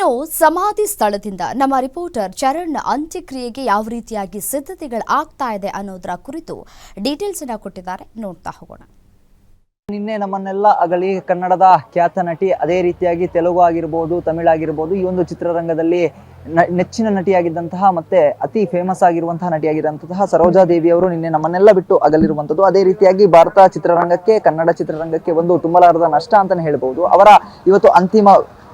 ಇನ್ನು ಸಮಾಧಿ ಸ್ಥಳದಿಂದ ನಮ್ಮ ರಿಪೋರ್ಟರ್ ಚರಣ್ ಅಂತ್ಯಕ್ರಿಯೆಗೆ ಯಾವ ರೀತಿಯಾಗಿ ಸಿದ್ಧತೆಗಳು ಆಗ್ತಾ ಇದೆ ಅನ್ನೋದರ ಕುರಿತು ಡೀಟೇಲ್ಸ್ ಅನ್ನ ಕೊಟ್ಟಿದ್ದಾರೆ. ನೋಡ್ತಾ ಹೋಗೋಣ. ನಿನ್ನೆ ನಮ್ಮನ್ನೆಲ್ಲ ಅಗಲಿ ಕನ್ನಡದ ಖ್ಯಾತ ನಟಿ ಅದೇ ರೀತಿಯಾಗಿ ತೆಲುಗು ಆಗಿರ್ಬೋದು ತಮಿಳಾಗಿರ್ಬೋದು ಈ ಒಂದು ಚಿತ್ರರಂಗದಲ್ಲಿ ನೆಚ್ಚಿನ ನಟಿಯಾಗಿದ್ದಂತಹ ಮತ್ತೆ ಅತಿ ಫೇಮಸ್ ಆಗಿರುವಂತಹ ನಟಿಯಾಗಿರುವಂತಹ ಸರೋಜಾ ದೇವಿ ಅವರು ನಿನ್ನೆ ನಮ್ಮನ್ನೆಲ್ಲ ಬಿಟ್ಟು ಅಗಲಿರುವಂಥದ್ದು. ಅದೇ ರೀತಿಯಾಗಿ ಭಾರತ ಚಿತ್ರರಂಗಕ್ಕೆ, ಕನ್ನಡ ಚಿತ್ರರಂಗಕ್ಕೆ ಒಂದು ತುಂಬಲಾರದ ನಷ್ಟ ಅಂತಾನೆ ಹೇಳ್ಬೋದು. ಅವರ ಇವತ್ತು ಅಂತಿಮ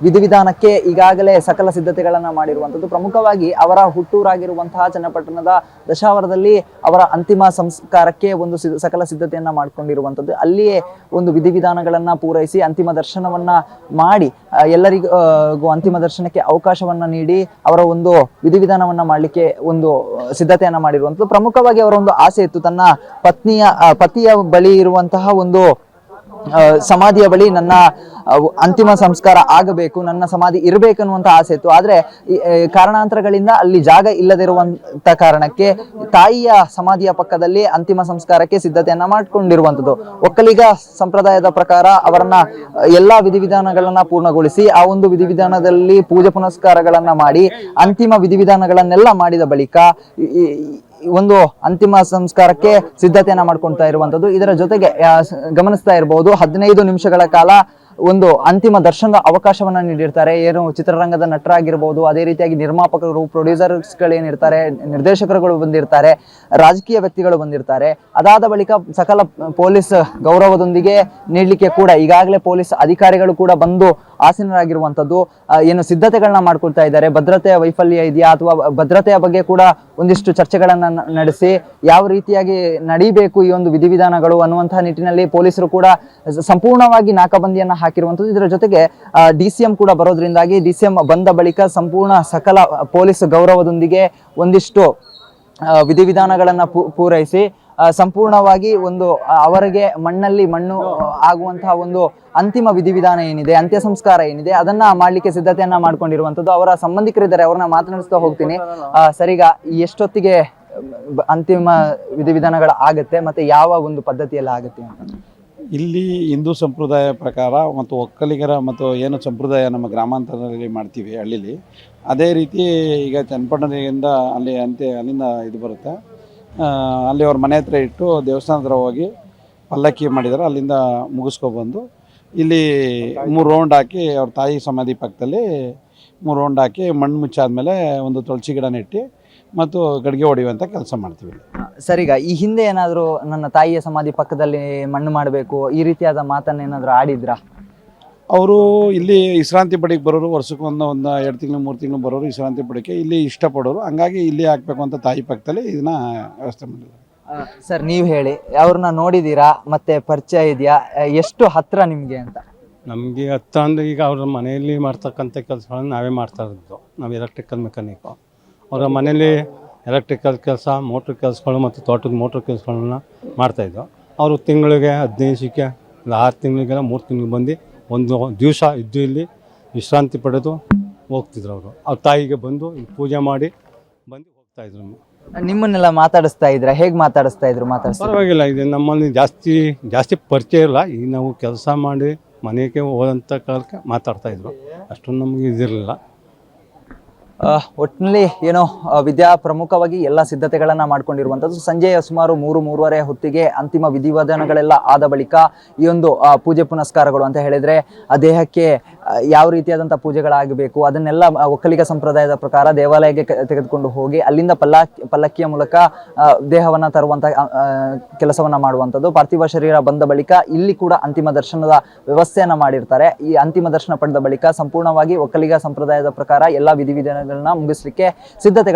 ವಿಧಿವಿಧಾನಕ್ಕೆ ಈಗಾಗಲೇ ಸಕಲ ಸಿದ್ಧತೆಗಳನ್ನು ಮಾಡಿರುವಂಥದ್ದು. ಪ್ರಮುಖವಾಗಿ ಅವರ ಹುಟ್ಟೂರಾಗಿರುವಂತಹ ಚನ್ನಪಟ್ಟಣದ ದಶಾವರದಲ್ಲಿ ಅವರ ಅಂತಿಮ ಸಂಸ್ಕಾರಕ್ಕೆ ಒಂದು ಸಕಲ ಸಿದ್ಧತೆಯನ್ನು ಮಾಡಿಕೊಂಡಿರುವಂಥದ್ದು. ಅಲ್ಲಿಯೇ ಒಂದು ವಿಧಿವಿಧಾನಗಳನ್ನು ಪೂರೈಸಿ ಅಂತಿಮ ದರ್ಶನವನ್ನ ಮಾಡಿ ಎಲ್ಲರಿಗೂ ಅಂತಿಮ ದರ್ಶನಕ್ಕೆ ಅವಕಾಶವನ್ನ ನೀಡಿ ಅವರ ಒಂದು ವಿಧಿವಿಧಾನವನ್ನು ಮಾಡಲಿಕ್ಕೆ ಒಂದು ಸಿದ್ಧತೆಯನ್ನು ಮಾಡಿರುವಂಥದ್ದು. ಪ್ರಮುಖವಾಗಿ ಅವರ ಒಂದು ಆಸೆ ಇತ್ತು. ತನ್ನ ಪತ್ನಿಯ ಪತಿಯ ಬಳಿ ಇರುವಂತಹ ಒಂದು ಸಮಾಧಿಯ ಬಳಿ ನನ್ನ ಅಂತಿಮ ಸಂಸ್ಕಾರ ಆಗಬೇಕು, ನನ್ನ ಸಮಾಧಿ ಇರಬೇಕನ್ನುವಂತ ಆಸೆ ಇತ್ತು. ಆದ್ರೆ ಕಾರಣಾಂತರಗಳಿಂದ ಅಲ್ಲಿ ಜಾಗ ಇಲ್ಲದಿರುವಂತ ಕಾರಣಕ್ಕೆ ತಾಯಿಯ ಸಮಾಧಿಯ ಪಕ್ಕದಲ್ಲಿ ಅಂತಿಮ ಸಂಸ್ಕಾರಕ್ಕೆ ಸಿದ್ಧತೆಯನ್ನ ಮಾಡಿಕೊಂಡಿರುವಂತದ್ದು ಒಕ್ಕಲಿಗ ಸಂಪ್ರದಾಯದ ಪ್ರಕಾರ ಅವರನ್ನ, ಎಲ್ಲಾ ವಿಧಿವಿಧಾನಗಳನ್ನ ಪೂರ್ಣಗೊಳಿಸಿ, ಆ ಒಂದು ವಿಧಿವಿಧಾನದಲ್ಲಿ ಪೂಜೆ ಪುನಸ್ಕಾರಗಳನ್ನ ಮಾಡಿ, ಅಂತಿಮ ವಿಧಿವಿಧಾನಗಳನ್ನೆಲ್ಲ ಮಾಡಿದ ಬಳಿಕ ಒಂದು ಅಂತಿಮ ಸಂಸ್ಕಾರಕ್ಕೆ ಸಿದ್ಧತೆಯನ್ನ ಮಾಡ್ಕೊಳ್ತಾ ಇರುವಂತದ್ದು. ಇದರ ಜೊತೆಗೆ ಗಮನಿಸ್ತಾ ಇರಬಹುದು ಹದಿನೈದು ನಿಮಿಷಗಳ ಕಾಲ ಒಂದು ಅಂತಿಮ ದರ್ಶನದ ಅವಕಾಶವನ್ನ ನೀಡಿರ್ತಾರೆ. ಏನು ಚಿತ್ರರಂಗದ ನಟರಾಗಿರ್ಬೋದು, ಅದೇ ರೀತಿಯಾಗಿ ನಿರ್ಮಾಪಕರು ಪ್ರೊಡ್ಯೂಸರ್ಸ್ಗಳೇನಿರ್ತಾರೆ ನಿರ್ದೇಶಕರುಗಳು ಬಂದಿರ್ತಾರೆ, ರಾಜಕೀಯ ವ್ಯಕ್ತಿಗಳು ಬಂದಿರ್ತಾರೆ. ಅದಾದ ಬಳಿಕ ಸಕಲ ಪೊಲೀಸ್ ಗೌರವದೊಂದಿಗೆ ನೀಡಲಿಕ್ಕೆ ಕೂಡ, ಈಗಾಗಲೇ ಪೊಲೀಸ್ ಅಧಿಕಾರಿಗಳು ಕೂಡ ಬಂದು ಆಸೀನರಾಗಿರುವಂಥದ್ದು. ಏನು ಸಿದ್ಧತೆಗಳನ್ನ ಮಾಡ್ಕೊಳ್ತಾ ಇದ್ದಾರೆ. ಭದ್ರತೆಯ ವೈಫಲ್ಯ ಇದೆಯಾ ಅಥವಾ ಭದ್ರತೆಯ ಬಗ್ಗೆ ಕೂಡ ಒಂದಿಷ್ಟು ಚರ್ಚೆಗಳನ್ನು ನಡೆಸಿ ಯಾವ ರೀತಿಯಾಗಿ ನಡೀಬೇಕು ಈ ಒಂದು ವಿಧಿವಿಧಾನಗಳು ಅನ್ನುವಂತಹ ನಿಟ್ಟಿನಲ್ಲಿ ಪೊಲೀಸರು ಕೂಡ ಸಂಪೂರ್ಣವಾಗಿ ನಾಕಾಬಂದಿಯನ್ನ ಹಾಕಿರುವಂತದ್ದು ಇದರ ಜೊತೆಗೆ ಡಿ ಸಿ ಎಂ ಕೂಡ ಬರೋದ್ರಿಂದಾಗಿ ಡಿ ಸಿ ಎಂ ಬಂದ ಬಳಿಕ ಸಂಪೂರ್ಣ ಸಕಲ ಪೊಲೀಸ್ ಗೌರವದೊಂದಿಗೆ ಒಂದಿಷ್ಟು ವಿಧಿವಿಧಾನಗಳನ್ನು ಪೂರೈಸಿ ಸಂಪೂರ್ಣವಾಗಿ ಒಂದು ಅವರಿಗೆ ಮಣ್ಣಲ್ಲಿ ಮಣ್ಣು ಆಗುವಂತಹ ಒಂದು ಅಂತಿಮ ವಿಧಿವಿಧಾನ ಏನಿದೆ ಅಂತ್ಯ ಸಂಸ್ಕಾರ ಏನಿದೆ, ಅದನ್ನ ಮಾಡ್ಲಿಕ್ಕೆ ಸಿದ್ಧತೆಯನ್ನ ಮಾಡ್ಕೊಂಡಿರುವಂತದ್ದು ಅವರ ಸಂಬಂಧಿಕರಿದ್ದಾರೆ, ಅವ್ರನ್ನ ಮಾತನಾಡಿಸ್ತಾ ಹೋಗ್ತೀನಿ. ಸರಿಗ ಎಷ್ಟೊತ್ತಿಗೆ ಅಂತಿಮ ವಿಧಿವಿಧಾನಗಳ ಆಗತ್ತೆ, ಮತ್ತೆ ಯಾವ ಒಂದು ಪದ್ಧತಿಯಲ್ಲಿ ಆಗತ್ತೆ ಅಂತ. ಇಲ್ಲಿ ಹಿಂದೂ ಸಂಪ್ರದಾಯ ಪ್ರಕಾರ ಮತ್ತು ಒಕ್ಕಲಿಗರ ಮತ್ತು ಏನು ಸಂಪ್ರದಾಯ ನಮ್ಮ ಗ್ರಾಮಾಂತರದಲ್ಲಿ ಮಾಡ್ತೀವಿ ಹಳ್ಳಿಲಿ, ಅದೇ ರೀತಿ ಈಗ ಚನ್ನಪಟ್ಟಣದಿಂದ ಅಲ್ಲಿ ಅಂತೆ ಅಲ್ಲಿಂದ ಇದು ಬರುತ್ತೆ. ಅಲ್ಲಿ ಅವ್ರ ಮನೆ ಹತ್ರ ಇಟ್ಟು ದೇವಸ್ಥಾನ ಹೋಗಿ ಪಲ್ಲಕ್ಕಿ ಮಾಡಿದ್ದಾರೆ ಅಲ್ಲಿಂದ ಮುಗಿಸ್ಕೊಬಂದು. ಇಲ್ಲಿ ಮೂರು ರೌಂಡ್ ಹಾಕಿ ಅವ್ರ ತಾಯಿ ಸಮಾಧಿ ಪಕ್ಕದಲ್ಲಿ ಮೂರು ರೌಂಡ್ ಹಾಕಿ ಮಣ್ಣು ಮುಚ್ಚಾದ್ಮೇಲೆ ಒಂದು ತುಳಸಿ ಗಿಡ ನೆಟ್ಟು ಮತ್ತು ಗಡಿಗೆ ಹೊಡೆಯುವಂಥ ಕೆಲಸ ಮಾಡ್ತೀವಿ ಸರ್ ಸರಿಗ ಈ ಹಿಂದೆ ಏನಾದರೂ ನನ್ನ ತಾಯಿಯ ಸಮಾಧಿ ಪಕ್ಕದಲ್ಲಿ ಮಣ್ಣು ಮಾಡಬೇಕು ಈ ರೀತಿಯಾದ ಮಾತನ್ನು ಏನಾದರೂ ಆಡಿದ್ರಾ? ಅವರು ಇಲ್ಲಿ ವಿಶ್ರಾಂತಿ ಪಡಿಗೆ ಬರೋರು ವರ್ಷಕ್ಕೊಂದು ಒಂದು ಒಂದು ಎರಡು ತಿಂಗಳು ಮೂರು ತಿಂಗಳು ಬರೋರು ವಿಶ್ರಾಂತಿ ಪಡಿಕೆ ಇಲ್ಲಿ ಇಷ್ಟಪಡೋರು. ಹಂಗಾಗಿ ಇಲ್ಲಿ ಹಾಕಬೇಕು ಅಂತ ತಾಯಿ ಪಕ್ಕದಲ್ಲಿ ಇದನ್ನ ವ್ಯವಸ್ಥೆ ಮಾಡಿದ್ರು ಸರ್ ನೀವು ಹೇಳಿ ಅವ್ರನ್ನ ನೋಡಿದ್ದೀರಾ ಮತ್ತೆ ಪರಿಚಯ ಇದೆಯಾ ಎಷ್ಟು ಹತ್ರ ನಿಮಗೆ ಅಂತ? ನಮಗೆ ಹತ್ತ ಅಂದರೆ ಈಗ ಅವ್ರ ಮನೆಯಲ್ಲಿ ಮಾಡ್ತಕ್ಕಂಥ ಕೆಲಸಗಳನ್ನು ನಾವೇ ಮಾಡ್ತಾ ಇರೋದು. ನಾವು ಎಲೆಕ್ಟ್ರಿಕಲ್ ಮೆಕ್ಯಾನಿಕ್ಕು ಅವರ ಮನೇಲಿ ಎಲೆಕ್ಟ್ರಿಕಲ್ ಕೆಲಸ ಮೋಟ್ರ್ ಕೆಲಸಗಳು ಮತ್ತು ತೋಟದ ಮೋಟ್ರ್ ಕೆಲಸಗಳನ್ನ ಮಾಡ್ತಾಯಿದ್ದು ಅವರು ತಿಂಗಳಿಗೆ ಹದಿನೈದು ದಿವಸಕ್ಕೆ ಇಲ್ಲ ಆರು ತಿಂಗಳಿಗೆಲ್ಲ ಮೂರು ತಿಂಗಳು ಬಂದು ಒಂದು ದಿವಸ ಇದ್ದು ಇಲ್ಲಿ ವಿಶ್ರಾಂತಿ ಪಡೆದು ಹೋಗ್ತಿದ್ರು ಅವರು. ಅವ್ರ ತಾಯಿಗೆ ಬಂದು ಇಲ್ಲಿ ಪೂಜೆ ಮಾಡಿ ಬಂದು ಹೋಗ್ತಾಯಿದ್ರು ನಿಮ್ಮನ್ನೆಲ್ಲ ಮಾತಾಡಿಸ್ತಾ ಇದ್ರ? ಹೇಗೆ ಮಾತಾಡಿಸ್ತಾ ಇದ್ರು? ಮಾತಾಡಿಸ್ತಾ ಪರವಾಗಿಲ್ಲ ಇದು ನಮ್ಮಲ್ಲಿ ಜಾಸ್ತಿ ಜಾಸ್ತಿ ಪರಿಚಯ ಇಲ್ಲ. ಈಗ ನಾವು ಕೆಲಸ ಮಾಡಿ ಮನೆಗೆ ಹೋದಂಥ ಕಾಲಕ್ಕೆ ಮಾತಾಡ್ತಾ ಇದ್ರು. ಅಷ್ಟೊಂದು ನಮಗೆ ಇದಿರಲಿಲ್ಲ. ಒಟ್ಟಿನಲ್ಲಿ ಏನೋ ವಿದ್ಯಾ ಪ್ರಮುಖವಾಗಿ ಎಲ್ಲ ಸಿದ್ಧತೆಗಳನ್ನು ಮಾಡ್ಕೊಂಡಿರುವಂಥದ್ದು. ಸಂಜೆಯ ಸುಮಾರು ಮೂರು, ಮೂರುವರೆ ಹೊತ್ತಿಗೆ ಅಂತಿಮ ವಿಧಿವಿಧಾನಗಳೆಲ್ಲ ಆದ ಬಳಿಕ ಈ ಒಂದು ಪೂಜೆ ಪುನಸ್ಕಾರಗಳು ಅಂತ ಹೇಳಿದ್ರೆ, ಆ ದೇಹಕ್ಕೆ ಯಾವ ರೀತಿಯಾದಂಥ ಪೂಜೆಗಳಾಗಬೇಕು ಅದನ್ನೆಲ್ಲ ಒಕ್ಕಲಿಗ ಸಂಪ್ರದಾಯದ ಪ್ರಕಾರ ದೇವಾಲಯಕ್ಕೆ ತೆಗೆದುಕೊಂಡು ಹೋಗಿ ಅಲ್ಲಿಂದ ಪಲ್ಲಕ್ಕಿ ಪಲ್ಲಕ್ಕಿಯ ಮೂಲಕ ದೇಹವನ್ನ ಆ, ಕೆಲಸವನ್ನ ಮಾಡುವಂಥದ್ದು. ಪಾರ್ಥಿವ ಶರೀರ ಬಂದ ಬಳಿಕ ಇಲ್ಲಿ ಕೂಡ ಅಂತಿಮ ದರ್ಶನದ ವ್ಯವಸ್ಥೆಯನ್ನ ಮಾಡಿರ್ತಾರೆ. ಈ ಅಂತಿಮ ದರ್ಶನ ಪಡೆದ ಬಳಿಕ ಸಂಪೂರ್ಣವಾಗಿ ಒಕ್ಕಲಿಗ ಸಂಪ್ರದಾಯದ ಪ್ರಕಾರ ಎಲ್ಲ ವಿಧಿವಿಧಾನಗಳನ್ನ ಮುಗಿಸ್ಲಿಕ್ಕೆ ಸಿದ್ಧತೆಗಳು